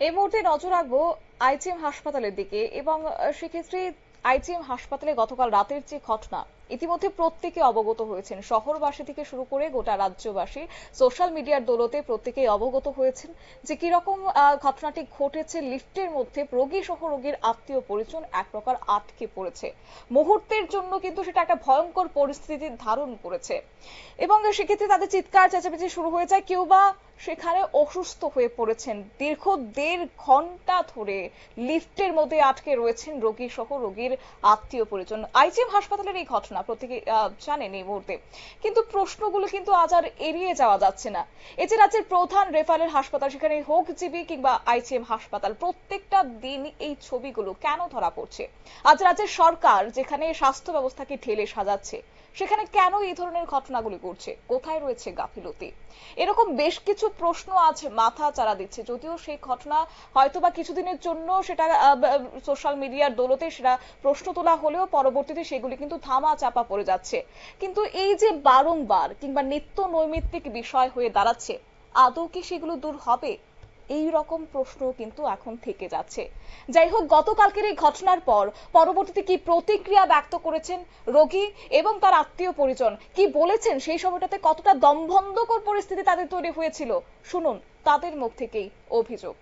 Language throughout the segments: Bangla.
এই মুহূর্তে নজর রাখব আইজিএম হাসপাতালের দিকে এবং সেক্ষেত্রে আইজিএম হাসপাতালে গতকাল রাতের যে ঘটনা ইতিমধ্যে প্রত্যেকে অবগত হয়েছেন। শহরবাসী থেকে শুরু করে গোটা রাজ্যবাসী সোশ্যাল মিডিয়ার দৌলতে প্রত্যেকেই অবগত হয়েছেন যে কীরকম আহ, ঘটনাটি ঘটেছে লিফটের মধ্যে। রোগী সহ রোগীর আত্মীয় পরিজন এক প্রকার আটকে পড়েছে। মুহূর্তের জন্য কিন্তু সেটা একটা ভয়ঙ্কর পরিস্থিতি ধারণ করেছে। এবং সেক্ষেত্রে তাদের চিৎকার চেঁচামেচি শুরু হয়ে যায়। কেউ বা সেখানে অসুস্থ হয়ে পড়েছেন। দীর্ঘ দেড় ঘণ্টা ধরে লিফটের মধ্যে আটকে রয়েছেন রোগী সহ রোগীর আত্মীয় পরিজন। আইজিএম হাসপাতালের এই ঘটনা প্রত্যেকে জানেন এই মুহূর্তে। কিন্তু প্রশ্নগুলো কিন্তু আজ আর এড়িয়ে যাওয়া যাচ্ছে না। এই যে রাজ্যের প্রধান রেফারেল হাসপাতাল, সেখানে হোক জিবি কিংবা আইসিএম হাসপাতাল, প্রত্যেকটা দিন এই ছবিগুলো কেন ধরা পড়ছে? আজ রাজ্যের সরকার যেখানে স্বাস্থ্য ব্যবস্থাকে ঢেলে সাজাচ্ছে সেখানে কেন এই ধরনের ঘটনাগুলি ঘটছে? কোথায় রয়েছে গাফিলতি? এরকম বেশ কিছু প্রশ্ন আজ মাথা চারা দিচ্ছে, যদিও সেই ঘটনা হয়তোবা কিছুদিনের জন্য সেটা সোশ্যাল মিডিয়ার দৌলতে সেটা প্রশ্ন তোলা হলেও পরবর্তীতে সেগুলি কিন্তু থামা চাপা পড়ে যাচ্ছে। কিন্তু এই যে বারংবার কিংবা নিত্য নৈমিত্তিক বিষয় হয়ে দাঁড়াচ্ছে, আদৌ কি সেগুলো দূর হবে? এই রকম প্রশ্ন কিন্তু এখন থেকে যাচ্ছে। যাই হোক, গতকালকের এই ঘটনার পর পরবর্তীতে কি প্রতিক্রিয়া ব্যক্ত করেছেন রোগী এবং তার আত্মীয় পরিজন? কি বলেছেন? সেই সময়টাতে কতটা দমবন্ধকর পরিস্থিতি তাদের তৈরি হয়েছিল? শুনুন তাদের মুখ থেকেই অভিযোগ।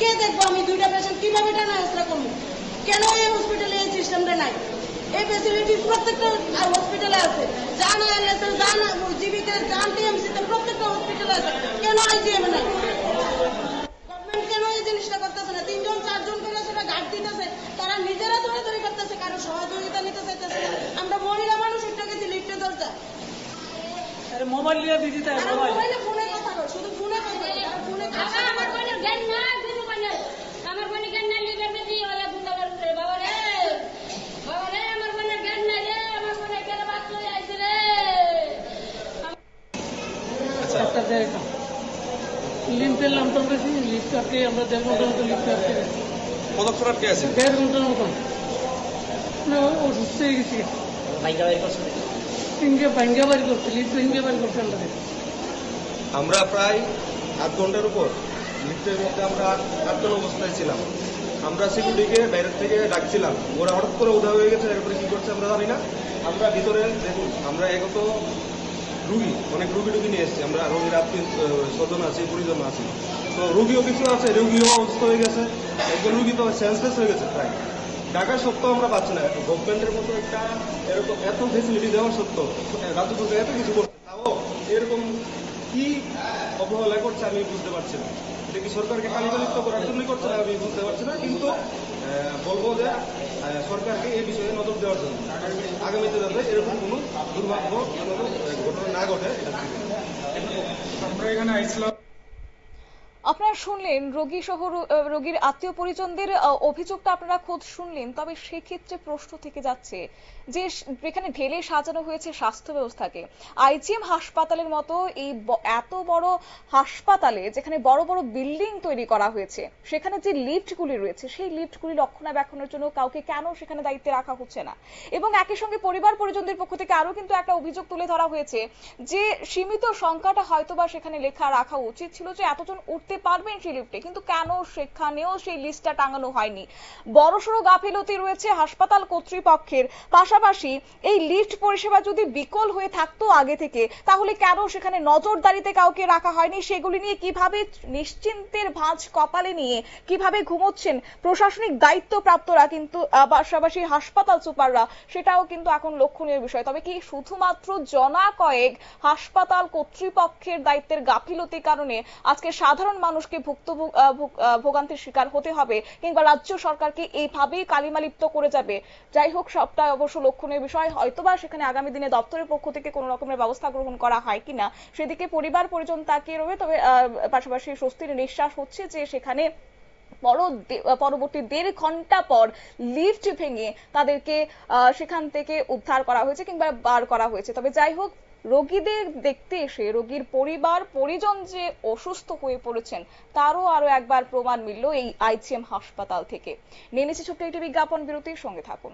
কে দেখব আমি? দুইটা পেশেন্ট কীভাবে টানা হেসরা করব কেন এই হসপিটালে এই সিস্টেমটা নাই এই ফেসিলিটি প্রত্যেকটা হসপিটালে আছে? জান আইএলএস জান জীবিকা জান টিএমসিতে প্রত্যেকটা হসপিটালে আছে। কেন আইজিএম নাই? গভর্নমেন্ট কেন এই জিনিসটা করতেছে না? তিনজন চারজন করে সেটা গার্ড দিতেছে। তারা নিজেরা ধরে ধরে করতেছে কারও সহযোগিতা নিতে চাইতেছে না। আমরা মহিলা মানুষ গেছি লিফটে আরে মোবাইল নিয়ে তারা মোবাইল একটা দেয় না লিফটের নামটা বেশি লিফট আটকে আমরা দেড় ঘণ্টার মতো লিফট আটকে গেছি কতক্ষণ আটকে আছে দেড় ঘণ্টার মতন ও- অসুস্থ হয়ে গেছি তিনকে ভাঙ্গা বাড়ি করছে লিফট ভেঙ্গে বাড়ি করছে আমরা আমরা প্রায় আধ ঘণ্টার উপর লিফটের মধ্যে আমরা আটজন অবস্থায় ছিলাম। আমরা সিকিউরিটিকে বাইরের থেকে ডাকছিলাম। ওরা হঠাৎ করে উদা হয়ে গেছে এরপরে কি করছে আমরা জানি না। আমরা ভিতরে দেখুন আমরা এগত রুগী, অনেক রুগী টুগী নিয়ে এসেছি। আমরা রোগীর আত্মীয় স্বজন আছি পরিজন আছি। তো রুগীও কিছু আছে, রুগীও অসুস্থ হয়ে গেছে। একজন রুগী তো সেন্সলেস হয়ে গেছে প্রায়। ঢাকা সত্ত্বেও আমরা পাচ্ছি না। গভর্নমেন্টের মতো একটা এরকম এত ফেসিলিটি দেওয়া সত্ত্বেও, রাজ্য সরকার এত কিছু করছে, তাও এরকম কি অবহেলা করছে আমি বুঝতে পারছি না। এটা কি সরকারকে কালিদালিপ্ত করার জন্যই করছে না আমি বুঝতে পারছি না। কিন্তু বলব যে সরকারকে এই বিষয়ে নজর দেওয়ার জন্য। আগামীতে যাতে এরকম কোনো দুর্ভাগ্য ঘটে আমরা এখানে আইসলাম আপনারা শুনলেন রোগী সহ রোগীর আত্মীয় পরিজনদের অভিযোগটা আপনারা খোঁজ শুনলেন, তবে সেক্ষেত্রে প্রশ্ন থেকে যাচ্ছে যে যেখানে ঢেলে সাজানো হয়েছে স্বাস্থ্য ব্যবস্থাকে। আইজিএম হাসপাতালের মতো এই এত বড় হাসপাতালে যেখানে বড় বড় বিল্ডিং তৈরি করা হয়েছে, সেখানে যে লিফটগুলি রয়েছে, সেই লিফটগুলি রক্ষণাবেক্ষণের জন্য কাউকে কেন সেখানে দায়িত্বে রাখা হচ্ছে না? এবং একই সঙ্গে পরিবার পরিজনদের পক্ষ থেকে আরও কিন্তু একটা অভিযোগ তুলে ধরা হয়েছে যে সীমিত সংখ্যাটা হয়তোবা সেখানে লেখা রাখা উচিত ছিল যে এতজন উঠতে পারবেন সেই লিফটে কিন্তু কেন সেখানেও সেই লিস্টটা টাঙানো হয়নি? বড়সড় গাফিলতি রয়েছে হাসপাতাল কর্তৃপক্ষের। পাশাপাশি এই লিফট পরিষেবা যদি বিকল হয়ে থাকতো আগে থেকে, তাহলে কেন সেখানে নজরদারিতে কাউকে রাখা হয়নি? সেগুলি নিয়ে কীভাবে নিশ্চিন্তের ভাঁজ কপালে নিয়ে কীভাবে ঘুমোচ্ছেন প্রশাসনিক দায়িত্বপ্রাপ্তরা কিন্তু পাশাপাশি হাসপাতাল সুপাররা, সেটাও কিন্তু এখন লক্ষণীয় বিষয়। তবে কি শুধুমাত্র জনা কয়েক হাসপাতাল কর্তৃপক্ষের দায়িত্বের গাফিলতির কারণে আজকে সাধারণ মানুষকে ভোগান্তির শিকার হতে হবে কিংবা রাজ্য সরকারকে এইভাবেই কালিমালিপ্ত করে যাবে। যাই হোক, সবটাই অবশ্য লক্ষণীয় বিষয়। হয়তোবা সেখানে আগামী দিনে দপ্তরের পক্ষ থেকে কোনো রকমের ব্যবস্থা গ্রহণ করা হয় কিনা, সেদিকে পরিবার পরিজন তাকিয়ে রবে, তবে পাশাপাশি স্বস্তির নিঃশ্বাস হচ্ছে যে সেখানে পরবর্তী দেড় ঘণ্টা পর লিফট ভেঙে তাদেরকে সেখান থেকে উদ্ধার করা হয়েছে কিংবা বার করা হয়েছে। তবে যাই হোক রোগীদের দেখতে এসে রোগীর পরিবার, পরিজন যে অসুস্থ হয়ে পড়েছেন, তারও আরও একবার প্রমাণ মিলল এই আইজিএম হাসপাতাল থেকে। নিয়ে ছোট্ট একটি বিজ্ঞাপন বিরতির সঙ্গে থাকুন।